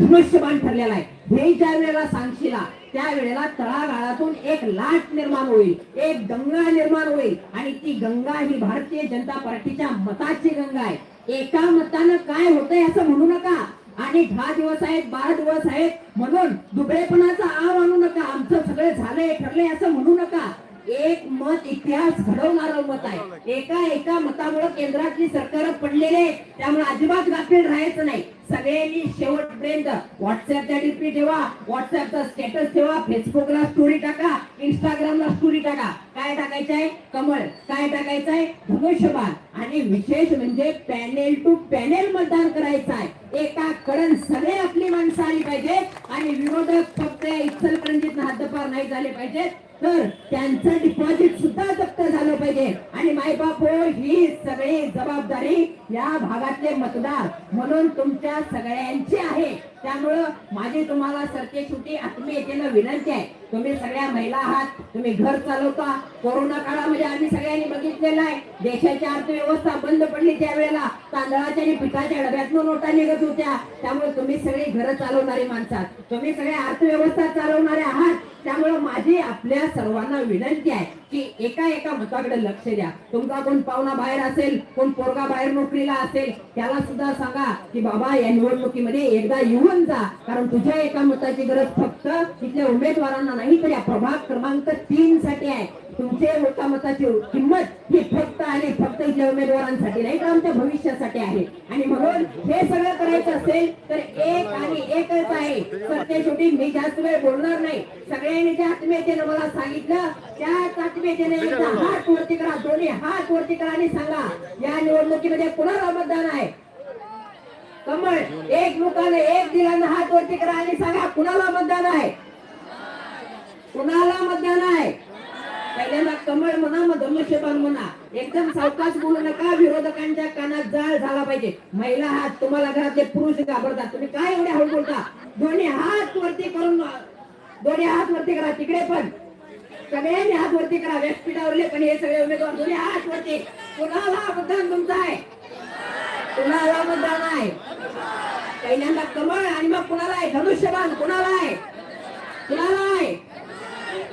धनुष्यबाण ठरलेला आहे. हे ज्या वेळेला सांगशीला त्या वेळेला तळागाळातून एक लाट निर्माण होईल एक गंगा निर्माण होईल. आणि ती गंगा ही भारतीय जनता पार्टीच्या मताची गंगा आहे. एका मतानं काय होतंय असं म्हणू नका. आणि दहा दिवस आहेत बारा दिवस आहेत म्हणून दुबळेपणाचा आव आणू नका. आमचं सगळं झालंय ठरलंय असं म्हणू नका. एक मत इतिहास घडवणारं मत आहे. एका एका मतामुळे केंद्रातली सरकार पडलेले त्यामुळे अजिबात गाफील राहायचं नाही. सगळ्यांनी शेवटपर्यंत व्हॉट्सअपचा डीपी ठेवा व्हॉट्सअपचा स्टेटस ठेवा फेसबुकला स्टोरी टाका इंस्टाग्रामला स्टोरी टाका. काय टाकायचं आहे? कमळ. काय टाकायचं आहे? धनुष्यबाण. आणि विशेष म्हणजे पॅनेल टू पॅनेल मतदान करायचं आहे. एका कडन सगळे आपली माणसं आली पाहिजे आणि विरोधक फक्त इचलकरंजीत हद्दपार नाही झाले पाहिजे तर त्यांचं डिपॉझिट सुद्धा जप्त झालं पाहिजे. आणि मायबाप हो, ही सगळी जबाबदारी या भागातले मतदार म्हणून तुमच्या सगळ्यांची आहे. त्यामुळं माझी तुम्हाला सरते छोटी आत्मीयतेनं विनंती आहे. तुम्ही सगळ्या महिला आहात तुम्ही घर चालवता. कोरोना काळामध्ये आम्ही सगळ्यांनी बघितलेलं आहे. देशाची अर्थव्यवस्था बंद पडली त्यावेळेला. तांदळाच्या आणि पिठाच्या डब्यातून नोटा निघत होत्या. त्यामुळे तुम्ही सगळी घरं चालवणारी माणसात. तुम्ही सगळ्या अर्थव्यवस्था चालवणारे आहात. त्यामुळे माझी आपल्या सर्वांना विनंती आहे की एका एका मताकडे लक्ष द्या. तुमचा कोण पाहुणा बाहेर असेल कोण पोरगा बाहेर नोकरीला असेल त्याला सुद्धा सांगा की बाबा या निवडणुकीमध्ये एकदा येऊन जा. कारण तुझ्या एका मताची गरज फक्त तिथल्या उमेदवारांना नाही तर या प्रभाग क्रमांक तीन साठी आहे. तुमचे एका मताची किंमत ही फक्त आणि फक्त इथल्या उमेदवारांसाठी नाही तर आमच्या भविष्यासाठी आहे. आणि म्हणून हे सगळं करायचं असेल तर एक आणि एकच आहे. सत्य शेवटी मी जास्त वेळ बोलणार नाही. सगळ्यांनी ज्या आत्मीयतेनं मला सांगितलं त्याच आत्मीयतेने एकदा हात वरती करा दोन्ही हात वरती करा आणि सांगा या निवडणुकीमध्ये कुणाला मतदान आहे? कमळ एक लोकांना एक दिलानं हात वरती करा आणि सांगा कुणाला मतदान आहे? कुणाला मतदान आहे? पहिल्यांदा कमळ म्हणा मग धनुष्यबाण म्हणा. एकदम सावकाश बोलू नका विरोधकांच्या कानात जाळ झाला पाहिजे. महिला हात तुम्हाला घरातले पुरुष घाबरतात. तुम्ही काय एवढे हळू बोलता? दोन्ही हात वरती करून दोन्ही हात वरती करा तिकडे पण. सगळ्यांनी हात वरती करा व्यासपीठावरले पण हे सगळे उमेदवार दोन्ही हात वरती. कुणाला मतदान तुमचं आहे? कुणाला मतदान आहे? पहिल्यांदा कमळ आणि मग कुणाला आहे? धनुष्यबाण कुणाला आहे? कुणाला आहे?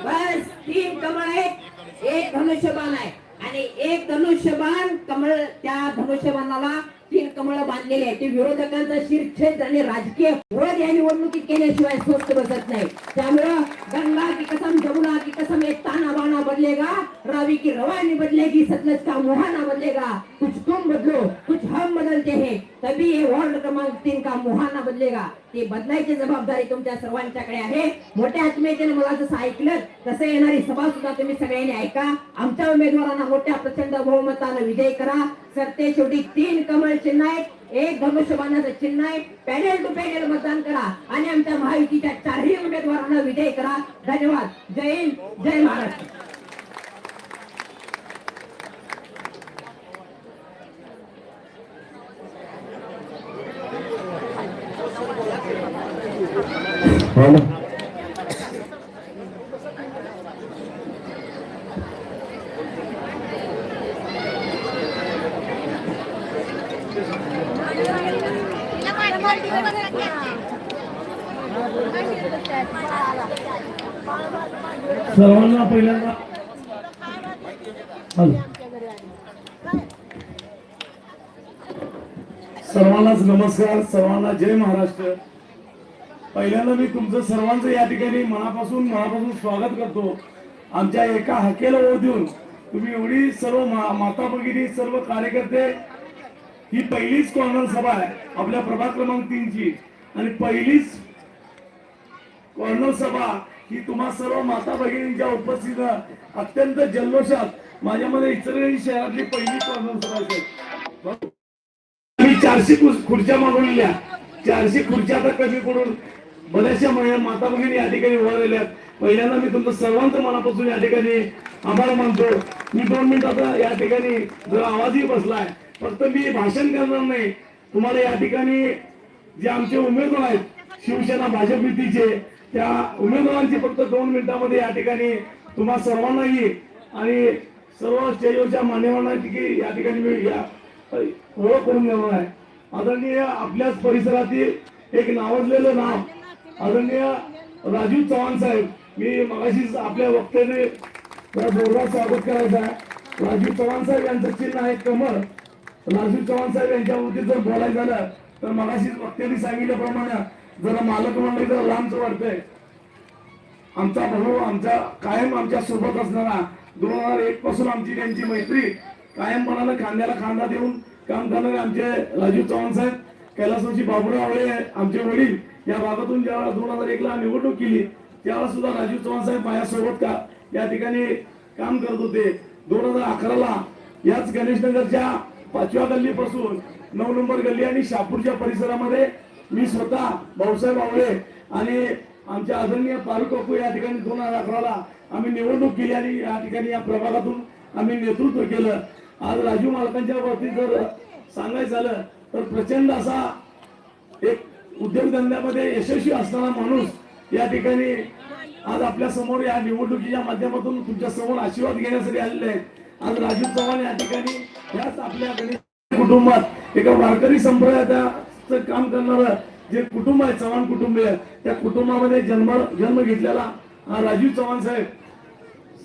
बस तीन कमळ आहेत एक धनुष्यबाण आहे. आणि एक धनुष्यबाण कमळ त्या धनुष्यबाणाला तीन कमळ बांधलेले आहेत. ते विरोधकांचा शिरछेद आणि राजकीय विरोध या निवडणुकीत केल्याशिवाय स्वस्त बसत नाही. त्यामुळं गंगा की कसम जमुना की कसम एक ताना बाणा बदलेगा. रावी की रवानी बदलेगी. सतलज का मुहाना बदलेगा. कुछ तुम बदलो कुछ हम बदलते हैं. तभी हे वॉर्ड क्रमांक तीन का मोहाना बदलेगा. ती बदलायची जबाबदारी तुमच्या सर्वांच्याकडे आहे. मोठ्या आत्मीयतेने मला जसं ऐकलं तसं येणारी सभा सुद्धा तुम्ही सगळ्यांनी ऐका. आमच्या उमेदवारांना मोठ्या प्रचंड बहुमतानं विजय करा. सरते शेवटी तीन कमळ चिन्ह आहेत. एक धनुष्यबाणाचं चिन्ह आहे. पॅनेल टू पॅनेल मतदान करा आणि आमच्या महायुतीच्या चारही उमेदवारांना विजय करा. धन्यवाद. जय हिंद. जय महाराष्ट्र. हॅलो सर्वांना पहिल्यांदा हॅलो सर्वांनाच नमस्कार सर्वांना जय महाराष्ट्र पहिल्यांदा मी तुमचं सर्वांचं या ठिकाणी मनापासून मनापासून स्वागत करतो. आमच्या एका हाकेला ओढ देऊन तुम्ही एवढी सर्व मा- माता भगिनी सर्व कार्यकर्ते ही पहिलीच कॉर्नर सभा आहे आपल्या प्रभाग क्रमांक तीनची. आणि पहिलीच कॉर्नर सभा ही तुम्हा सर्व माता भगिनींच्या उपस्थितीत अत्यंत जल्लोषात माझ्यामध्ये इचलकरंजी शहरातली पहिली कॉर्नर सभा असेल. मी चारशे खुर्च्या मागवलेल्या. चारशे खुर्च्या आता कमी पडून बऱ्याचशा महिला माता भगिनी या ठिकाणी उभारलेल्या आहेत पहिल्यांदा मी तुमचं सर्वांचं मनापासून या ठिकाणी आभार मानतो. मी दोन मिनिट आता या ठिकाणी जर आवाजही बसलाय. फक्त मी भाषण करणार नाही. तुम्हाला या ठिकाणी जे आमचे उमेदवार आहेत शिवसेना भाजप युतीचे त्या उमेदवारांची फक्त दोन मिनिटांमध्ये या ठिकाणी तुम्हा सर्वांनाही आणि सर्व स्टेजवरच्या मान्यवरांना की या ठिकाणी मी या ओळख करून देणार आहे. आदरणीय आपल्याच परिसरातील एक नावाजलेलं नाव आदरणीय राजीव चव्हाण साहेब मी मगाशीच आपल्या वक्त्याने जोरदार स्वागत करायचं आहे. राजीव चव्हाण साहेब यांचं चिन्ह आहे कमळ. राजीव चव्हाण साहेब यांच्यावरती जर बोलायचं झालं तर मगाशीच वक्त्यांनी सांगितल्याप्रमाणे जरा मालक मंडळी जरा लांबच वाटतंय आमचा भाऊ आमचा कायम आमच्यासोबत असणारा दोन हजार एक पासून आमची त्यांची मैत्री कायम कायमपणानं खांद्याला खांदा देऊन काम करणारे आमचे राजीव चव्हाण साहेब कैलासवासी बाबुराव आवळे आमचे वडील या भागातून ज्यावेळेला दोन हजार एकला निवडणूक केली त्यावेळेला सुद्धा राजू चव्हाण साहेब माझ्यासोबत का? या ठिकाणी काम करत होते. दोन हजार अकराला याच गणेशनगरच्या पाचव्या गल्लीपासून नऊ नंबर गल्ली आणि शापूरच्या परिसरामध्ये मी स्वतः भाऊसाहेब आवळे आणि आमच्या आदरणीय फारुक या ठिकाणी दोन हजार अकराला आम्ही निवडणूक केली आणि या ठिकाणी या प्रभागातून आम्ही नेतृत्व केलं. आज राजू मालकांच्या बाबतीत जर सांगायचं झालं तर प्रचंड असा एक उद्योगधंद्यामध्ये यशस्वी असणारा माणूस या ठिकाणी आज आपल्यासमोर या निवडणुकीच्या माध्यमातून तुमच्यासमोर आशीर्वाद घेण्यासाठी आलेले आहेत. आज राजू चव्हाण या ठिकाणी ह्याच आपल्या गणेश कुटुंबात एका वारकरी संप्रदायाचं काम करणारं जे कुटुंब आहे चव्हाण कुटुंबीय त्या कुटुंबामध्ये जन्म जन्म घेतलेला हा चव्हाण साहेब.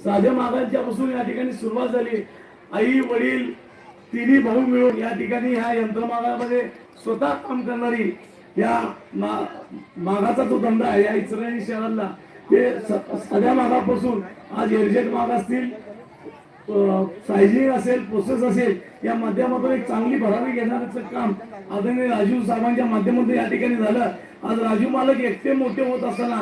साध्या मागांच्या पासून या ठिकाणी सुरुवात झाली. आई वडील तिन्ही भाऊ मिळून या ठिकाणी ह्या यंत्रमागामध्ये स्वतः काम करणारी या मा- मागाचा जो धंदा आहे या इस्रायली शहराला ते सगळ्या साध्या मागापासून आज एरजेट माग असतील सायजिंग असेल प्रोसेस असेल या माध्यमातून एक चांगली भरारी घेणाऱ्याचं काम आदरणीय राजू साहेबांच्या माध्यमातून या ठिकाणी झालं. आज राजू मालक एकटे मोठे होत असताना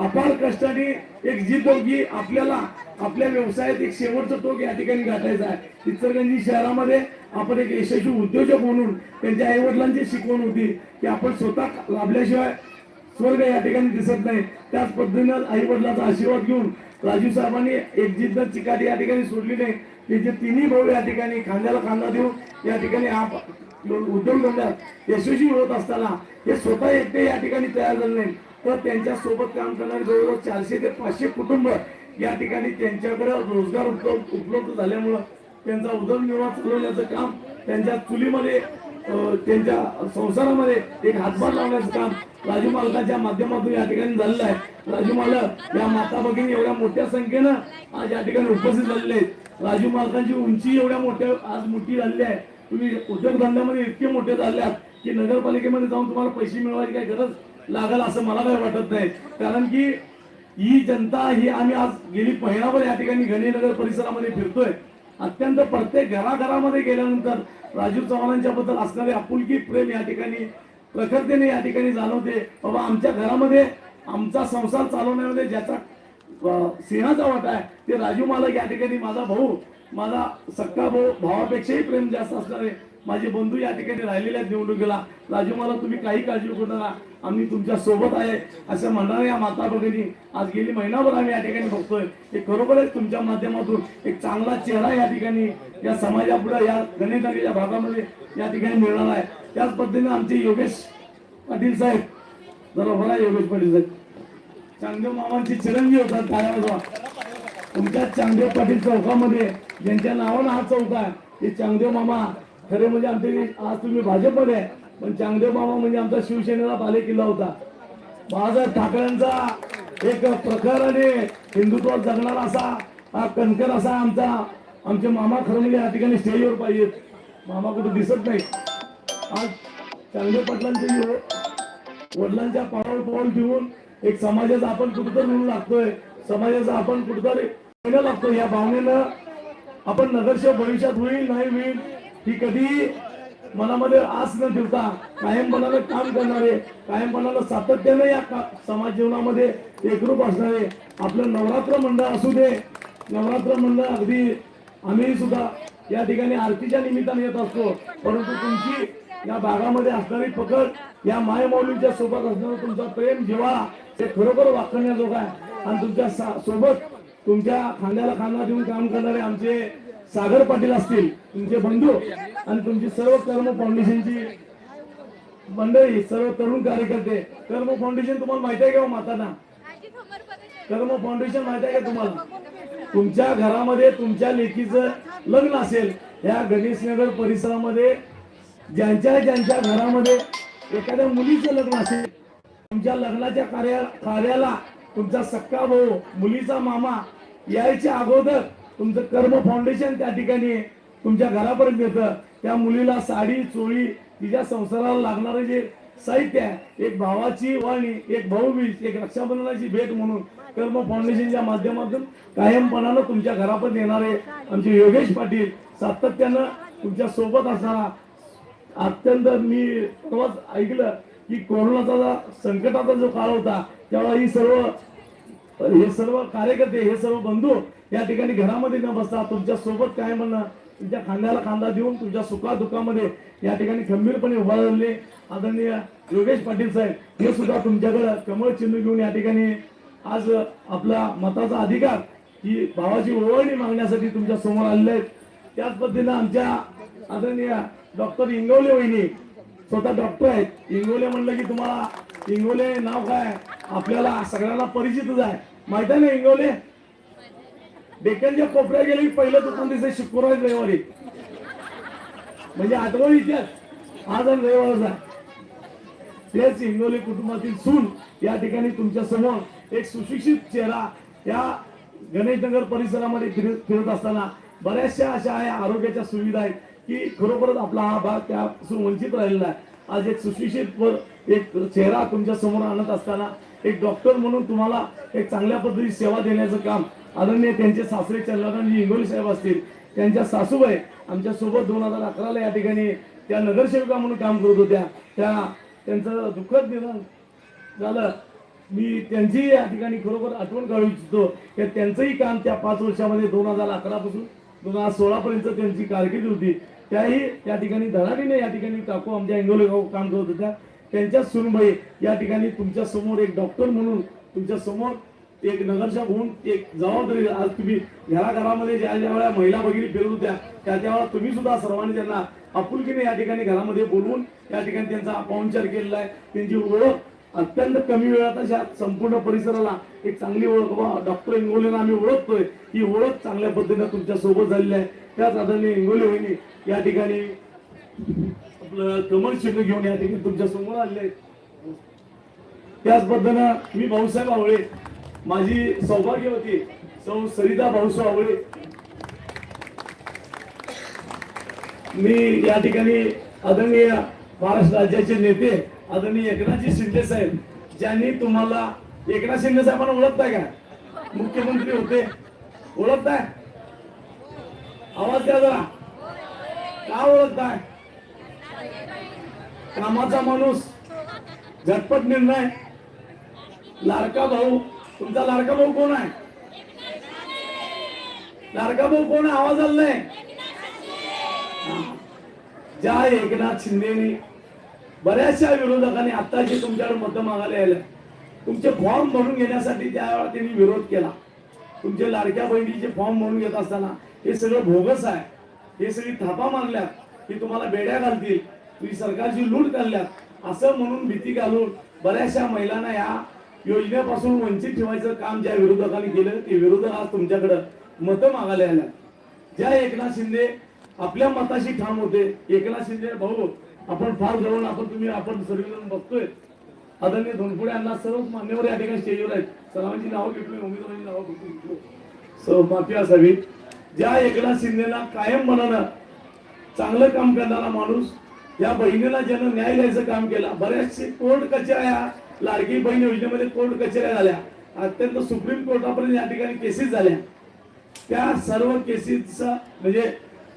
अपार कष्टाने एक जी की आपल्याला आपल्या व्यवसायात एक शेवटचं टोक या ठिकाणी गाठायचा आहे. इचलकरंजी शहरामध्ये आपण एक यशस्वी उद्योजक म्हणून त्यांच्या आईवडिलांची शिकवण होती की आपण स्वतः लाभल्याशिवाय स्वर्ग या ठिकाणी दिसत नाही. त्याच पद्धतीनं आईवडिलांचा आशीर्वाद घेऊन राजू साहेबांनी एक जिद्द चिकाटी या ठिकाणी सोडली नाही. की जे तिन्ही भाऊ या ठिकाणी खांद्याला खांदा देऊन या ठिकाणी आप उद्योगधंद्यात यशस्वी होत असताना हे स्वतः एकटे या ठिकाणी तयार झाले नाही तर त्यांच्यासोबत काम करणारे जवळजवळ चारशे ते पाचशे कुटुंब या ठिकाणी त्यांच्याकडे रोजगार उपलब्ध उपलब्ध झाल्यामुळं त्यांचा उदरनिर्वाह चालवण्याचं काम त्यांच्या चुलीमध्ये त्यांच्या संसारामध्ये एक हातभार लावण्याचं काम राजू मालकाच्या माध्यमातून या ठिकाणी झालेलं आहे. राजू मालक या माता भगिनी एवढ्या मोठ्या संख्येनं आज या ठिकाणी उपस्थित झालेले आहेत. राजू मालकांची उंची एवढ्या मोठ्या आज मोठी झालेली आहे. तुम्ही उद्योगधंद्यामध्ये इतके मोठे झाले आहात की नगरपालिकेमध्ये जाऊन तुम्हाला पैसे मिळवायची काही गरज लागल असं मला काही वाटत नाही. कारण की ही जनता ही आम्ही आज गेली महिनाभर या ठिकाणी घनीनगर परिसरामध्ये फिरतोय. अत्यंत प्रत्येक घराघरामध्ये गेल्यानंतर राजू चव्हाणांच्या बद्दल असणारे आपुलकी प्रेम या ठिकाणी प्रखरतेने या ठिकाणी जाणवते. बाबा आमच्या घरामध्ये आमचा संसार चालवण्यामध्ये ज्याचा सिंहाचा वाटा आहे ते राजू मालक या ठिकाणी माझा भाऊ माझा सक्का भाऊ भावापेक्षाही प्रेम जास्त असणारे माझे बंधू या ठिकाणी राहिलेले आहेत निवडणुकीला. राजू मला तुम्ही काही काळजी करू नका. आम्ही तुमच्यासोबत आहे असं म्हणणाऱ्या या माता भगिनी. आज गेली महिनाभर आम्ही या ठिकाणी बघतोय. हे खरोखरच तुमच्या माध्यमातून एक चांगला चेहरा या ठिकाणी या समाजापुढे या गणेशनगरच्या भागामध्ये या ठिकाणी मिळणार आहे. त्याच पद्धतीने आमचे योगेश पाटील साहेब जरा बरा योगेश पाटील साहेब. चांगदेव मामांची चिरंजीव होतात काय तुमच्या चांगदेव पाटील चौकामध्ये ज्यांच्या नावानं हा चौक आहे ते चांगदेव मामा खरे म्हणजे आमचे आज तुम्ही भाजपमध्ये आहे. पण चांगदेव मामा म्हणजे आमचा शिवसेनेला बाले किल्ला होता. बाळासाहेब ठाकरेंचा एक प्रखराने हिंदुत्व जगणारा असा हा कणकर असा आमचा. आमचे मामा खरं म्हणजे या ठिकाणी स्टेजवर पाहिजेत मामा कुठे दिसत नाही आज चांगदेव पाटलांचे वडिलांच्या पावल पाऊल ठेवून एक समाजाचा आपण कुठेतरी म्हणून लागतोय. समाजाचा आपण कुठंतरी पहिलं लागतो या भावनेनं आपण नगरसेवक भविष्यात होईल नाही होईल ही कधी मनामध्ये आस न ठेवता कायमपणानं काम करणारे कायम मनाला सातत्याने या का- समाज जीवनामध्ये एकरूप असणारे आपलं नवरात्र मंडळ असू दे. नवरात्र मंडळ अगदी आम्ही सुद्धा या ठिकाणी आरतीच्या निमित्ताने येत असतो. परंतु तुमची या भागामध्ये असणारी पकड या मायमौलीच्या सोबत असणारं तुमचा प्रेम जेव्हा हे खरोखर वाखण्याजोग आहे. आणि तुमच्यासोबत तुमच्या खांद्याला खांदा देऊन काम करणारे आमचे सागर पाटील असतील तुमचे बंधू आणि तुमची सर्व कर्म फाउंडेशनची मंडळी सर्व तरुण कार्यकर्ते कर्म फाउंडेशन तुम्हाला माहिती आहे का हो माताना? कर्म फाउंडेशन माहिती आहे का तुम्हाला? तुमच्या घरामध्ये तुमच्या लेकीचं लग्न असेल या गणेशनगर परिसरामध्ये ज्यांच्या ज्यांच्या घरामध्ये एखाद्या मुलीचं लग्न असेल तुमच्या लग्नाच्या कार्या कार्याला तुमचा सक्का भाऊ मुलीचा मामा यायच्या अगोदर तुमचं कर्म फाउंडेशन त्या ठिकाणी तुमच्या घरापर्यंत येतं. त्या मुलीला साडी चोळी तिच्या संसाराला लागणारं जे साहित्य आहे एक भावाची वाणी एक भाऊबीज एक रक्षाबंधनाची भेट म्हणून कर्म फाउंडेशनच्या माध्यमातून कायमपणानं तुमच्या घरापर्यंत येणारे आमचे योगेश पाटील सातत्यानं तुमच्यासोबत असणारा अत्यंत मी परवाच ऐकलं की कोरोनाचा संकटाचा जो काळ होता तेव्हा ही सर्व हे सर्व कार्यकर्ते हे सर्व बंधू या ठिकाणी घरामध्ये न बसता तुमच्यासोबत काय म्हणणं? तुमच्या खांद्याला खांदा देऊन तुमच्या सुखा दुःखामध्ये या ठिकाणी खंबीरपणे उभा राहिले आदरणीय योगेश पाटील साहेब. हे सुद्धा तुमच्याकडं कमळ चिन्ह घेऊन या ठिकाणी आज आपला मताचा अधिकार ही भावाची ओळणी मागण्यासाठी तुमच्यासमोर आलेले आहेत. त्याच पद्धतीनं आमच्या आदरणीय डॉक्टर इंगवले वहिनी स्वतः डॉक्टर आहेत. इंगोले म्हणलं की तुम्हाला इंगोले नाव काय? आपल्याला सगळ्यांना परिचितच आहे. माहिती आहे ना इंगोले? डेक्कनच्या कोपऱ्या गेले पहिलं दुकान दिसे शुक्रवार रविवारी. म्हणजे आठवण इतिहास. आज आणि रविवारचा तेच हिंगोली कुटुंबातील सून या ठिकाणी तुमच्यासमोर एक सुशिक्षित चेहरा या गणेशनगर परिसरामध्ये फिरत फिरत असताना बऱ्याचशा अशा आहे आरोग्याच्या सुविधा आहेत की खरोखरच आपला हा भाग त्यापासून वंचित राहिलेला आहे. आज एक सुशिक्षित वर एक चेहरा तुमच्यासमोर आणत असताना एक डॉक्टर म्हणून तुम्हाला एक चांगल्या पद्धतीची सेवा देण्याचं काम आदरणीय त्यांचे सासरे चंद्रकांतजी इंगोली साहेब असतील त्यांच्या सासूबाई आमच्यासोबत दोन हजार अकराला या ठिकाणी त्या नगरसेविका म्हणून काम करत होत्या. त्या त्यांचं दुःखद निधन झालं. मी त्यांची या ठिकाणी खरोखर आठवण काढू इच्छितो की त्यांचंही काम त्या पाच वर्षामध्ये दोन हजार अकरापासून दोन हजार सोळापर्यंत त्यांची कारकीर्द होती. त्याही त्या ठिकाणी धडाडीने या ठिकाणी काकू आमच्या इंगोले काम करत होत्या. त्यांच्या सुनबाई या ठिकाणी तुमच्यासमोर एक डॉक्टर म्हणून तुमच्यासमोर एक नगरसेवक होऊन एक जबाबदारी आज तुम्ही घराघरामध्ये ज्या ज्या वेळा महिला भगिनी फिरत होत्या त्या त्यावेळा तुम्ही सुद्धा सर्वांनी त्यांना आपुलकीने या ठिकाणी घरामध्ये बोलवून या ठिकाणी त्यांचा पाहुणचार केलेला आहे. त्यांची ओळख अत्यंत कमी वेळात अशा संपूर्ण परिसराला एक चांगली ओळख. बाबा डॉक्टर इंगोलेला आम्ही ओळखतोय. ही ओळख चांगल्या पद्धतीने तुमच्यासोबत झालेली आहे. त्याच आदरणीय इंगोले वहिनी या ठिकाणी आपलं कमल चिन्ह घेऊन या ठिकाणी तुमच्यासमोर आले त्याच पद्धतीनं मी भाऊसाहेब आवळे माझी सौभाग्यवती सौ सरिता भाऊसाहेब आवळे. मी या ठिकाणी आदरणीय महाराष्ट्र राज्याचे नेते आदरणीय एकनाथजी शिंदे साहेब ज्यांनी तुम्हाला एकनाथ शिंदे साहेबांना ओळखताय का? मुख्यमंत्री होते. ओळखताय? आवाज द्या जरा. का ओळखताय? कामाचा माणूस. झटपट निर्णय. लाडका भाऊ. तुमचा लाडका भाऊ कोण आहे? लाडका भाऊ कोण आवाज आला नाही. ज्या एकनाथ शिंदेनी. बऱ्याचशा विरोधकांनी आता जे तुमच्याकडे मतं मागायला आले तुमचे फॉर्म भरून घेण्यासाठी त्यावेळेला त्यांनी विरोध केला. तुमचे लाडक्या बहिणीचे फॉर्म भरून घेत असताना हे सगळं भोगस आहे. हे सगळी थापा मारल्यात. की तुम्हाला बेड्या घालतील. तुम्ही सरकारची लूट करल्यात असं म्हणून भीती घालून बऱ्याचशा महिलांना या योजनेपासून वंचित ठेवायचं काम ज्या विरोधकांनी केलं ते विरोधक आज तुमच्याकडं मतं मागायला आल्या ज्या एकनाथ शिंदे आपल्या मताशी ठाम होते एकनाथ शिंदे भाऊ आपण फार जवळ आपण तुम्ही आपण सर्वजण बघतोय. आदरणीय धोनपुडे यांना सर्व मान्यवर या ठिकाणी स्टेजवर आहेत. सर्वांची नावं घेतली उमेदवारांची नावं घेतली. सो माफी असावी. ज्या एकनाथ शिंदेला कायम मनानं चांगलं काम करणारा माणूस या बहिणीला ज्यानं न्याय द्यायचं काम केलं बऱ्याचशे कोर्ट कचऱ्या लाडकी बहीण योजनेमध्ये कोर्ट कचऱ्या झाल्या. अत्यंत सुप्रीम कोर्टापर्यंत या ठिकाणी केसेस झाल्या. त्या सर्व केसेसचा म्हणजे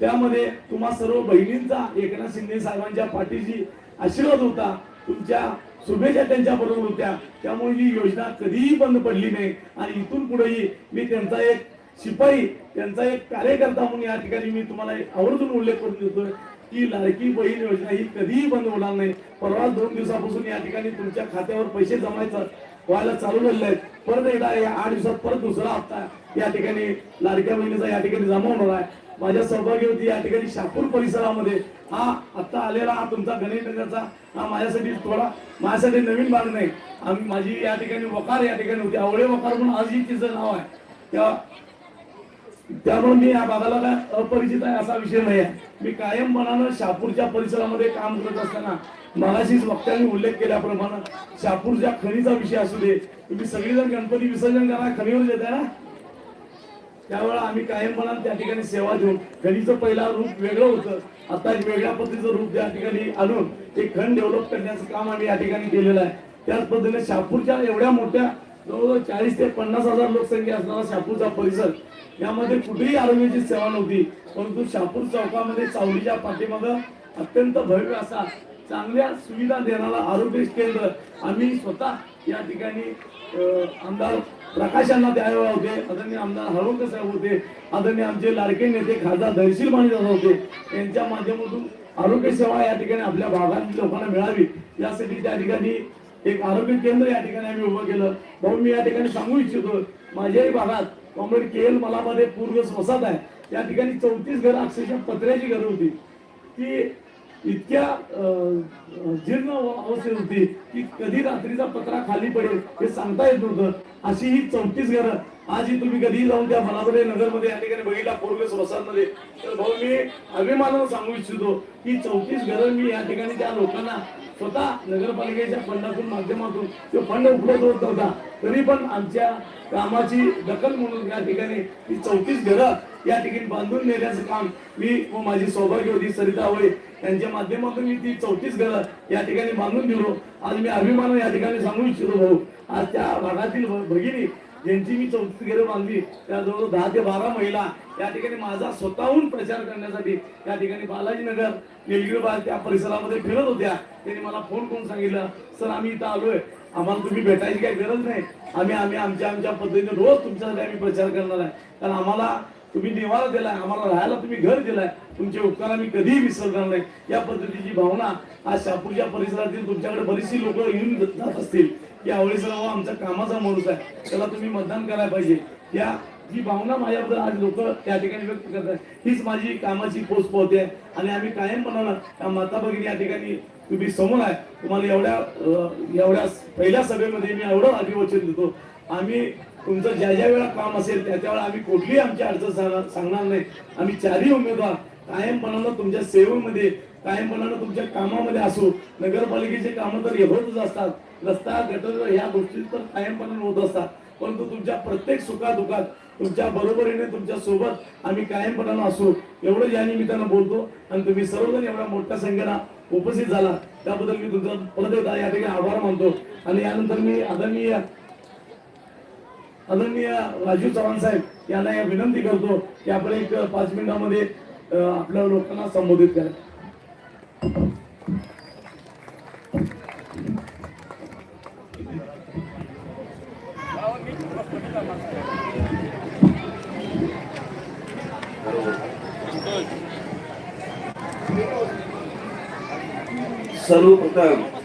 त्यामध्ये तुम्हा सर्व बहिणींचा एकनाथ शिंदे साहेबांच्या पाठीशी आशीर्वाद होता. तुमच्या शुभेच्छा त्यांच्या बरोबर होत्या. त्यामुळे ही योजना कधीही बंद पडली नाही. आणि इथून पुढेही मी त्यांचा एक शिपाई त्यांचा एक कार्यकर्ता म्हणून या ठिकाणी मी तुम्हाला एक आवर्जून उल्लेख करून देतोय. की लाडकी बहीण योजना ही कधीही बंद होणार नाही. परवा दोन दिवसापासून या ठिकाणी तुमच्या खात्यावर पैसे जमायचं व्हायला चालू झालेले आहेत. परत एकदा या आठ दिवसात परत दुसरा हप्ता या ठिकाणी लाडक्या बहिणीचा या ठिकाणी जमा होणार आहे. माझ्या सौभाग्यवती या ठिकाणी शापूर परिसरामध्ये. हा आत्ता आलेला हा तुमचा गणेशनगरचा हा माझ्यासाठी थोडा माझ्यासाठी नवीन भाग नाही. आम्ही माझी या ठिकाणी वकार या ठिकाणी होती. आवळे वकार म्हणून आजही तिचं नाव आहे. त्या त्यामुळे मी या भागाला काय अपरिचित आहे असा विषय नाही आहे. मी कायमपणानं शापूरच्या परिसरामध्ये काम करत असताना मगाशीच वक्त्यांनी उल्लेख केल्याप्रमाणे शापूरच्या खणीचा विषय असू दे. तुम्ही सगळेजण गणपती विसर्जन करा खणीवर येत आहे ना? त्यावेळेला आम्ही कायमपणानं त्या ठिकाणी सेवा देऊन खणीचं पहिला रूप वेगळं होतं. आता एक वेगळ्या पद्धतीचं रूप त्या ठिकाणी आणून ते खण डेव्हलप करण्याचं काम आम्ही या ठिकाणी केलेलं आहे. त्याच पद्धतीने शापूरच्या एवढ्या मोठ्या जवळजवळ चाळीस ते पन्नास हजार लोकसंख्या असणारा शापूरचा परिसर. यामध्ये कुठेही आरोग्याची सेवा नव्हती परंतु शापूर चौकामध्ये चावलीच्या पाठीमागं अत्यंत भव्य असा चांगल्या सुविधा देणारा आरोग्य केंद्र आम्ही स्वतः या ठिकाणी आमदार प्रकाशांना द्यायला होते. आदरणीय आमदार हळवंकर साहेब होते. आदरणीय आमचे लाडके नेते खासदार दहशील माने दादा होते. यांच्या माध्यमातून आरोग्य सेवा या ठिकाणी आपल्या भागातील लोकांना मिळावी. यासाठी त्या ठिकाणी एक आरोग्य केंद्र या ठिकाणी आम्ही उभं केलं. भाऊ मी या ठिकाणी सांगू इच्छितो माझ्याही भागात कॉम्रेड के एल मलामध्ये पूर्व वसाहत आहे. त्या ठिकाणी चौतीस घरं अक्षरशः पत्र्याची घरं होती. की इतक्या जीर्ण अवस्थेत होती की कधी रात्रीचा पत्रा खाली पडेल हे सांगता येत नव्हतं. अशी ही चौतीस घरं आज ही तुम्ही कधी जाऊन त्या मनामध्ये नगरमध्ये या ठिकाणी बघितला पूर्वेस वसाहतमध्ये तर भाऊ मी अभिमानानं सांगू इच्छितो की चौतीस घरं मी या ठिकाणी त्या लोकांना स्वतः नगरपालिकेच्या फंडातून माध्यमातून तो फंड उपलब्ध होत नव्हता. तरी पण आमच्या कामाची दखल म्हणून या ठिकाणी ही चौतीस घरं या ठिकाणी बांधून नेण्याचं काम मी व माझी सौभाग्यवती सरिता आवळे यांच्या माध्यमातून मी ती चौतीस घरं या ठिकाणी बांधून दिलो आज मी अभिमान या ठिकाणी सांगू इच्छितो भाऊ आज त्या भागातील भगिनी ज्यांची मी चौथी घरं बांधली त्या जवळ दहा ते बारा महिला या ठिकाणी माझा स्वतःहून प्रचार करण्यासाठी या ठिकाणी बालाजीनगर निलगिरीबाग त्या परिसरामध्ये फिरत होत्या. त्यांनी मला फोन करून सांगितलं सर आम्ही इथं आलोय. आम्हाला तुम्ही भेटायची काही गरज नाही. आम्ही आम्ही आमच्या आमच्या पद्धतीने रोज तुमच्यासाठी आम्ही प्रचार करणार आहे. कारण आम्हाला तुम्ही निवारा दिलाय आम्हाला राहायला तुम्ही घर दिलाय. तुमचे उपकार आम्ही कधीही विसरणार नाही. या पद्धतीची भावना आज शापूरच्या परिसरातील तुमच्याकडे बरीचशी लोक येऊन जात असतील. की आवळे हा आमचा कामाचा माणूस आहे. त्याला तुम्ही मतदान करायला पाहिजे. या जी भावना माझ्याबद्दल आज लोक त्या ठिकाणी व्यक्त करतात हीच माझी कामाची पोच पोहते आणि आम्ही कायम त्या माता भगिनी या ठिकाणी तुम्ही समोर आहे. तुम्हाला एवढ्या एवढ्या पहिल्या सभेमध्ये मी एवढं अभिवचन देतो. आम्ही तुमचं ज्या ज्या वेळा काम असेल त्या त्या आम्ही कुठलीही आमची अडचण सांगणार सांगणार नाही. आम्ही चारही उमेदवार कायमपणानं तुमच्या सेवेमध्ये कायमपणानं तुमच्या कामामध्ये असो नगरपालिकेचे कामं तर एवढंच असतात. रस्ता गटर ह्या गोष्टी तर कायमपणानं होत असतात. परंतु तुमच्या प्रत्येक सुखादुखात तुमच्या बरोबरीने तुमच्यासोबत आम्ही कायमपणानं असू. एवढं या निमित्तानं बोलतो. आणि तुम्ही सर्वजण एवढ्या मोठ्या संख्येनं उपस्थित झाला. त्याबद्दल मी तुमचा परत एकदा या ठिकाणी आभार मानतो. आणि यानंतर मी आदरणीय आदरणीय राजू चव्हाण साहेब यांना या विनंती करतो की आपण एक पाच मिनिटामध्ये आपल्या लोकांना संबोधित करा. सर्वप्रथम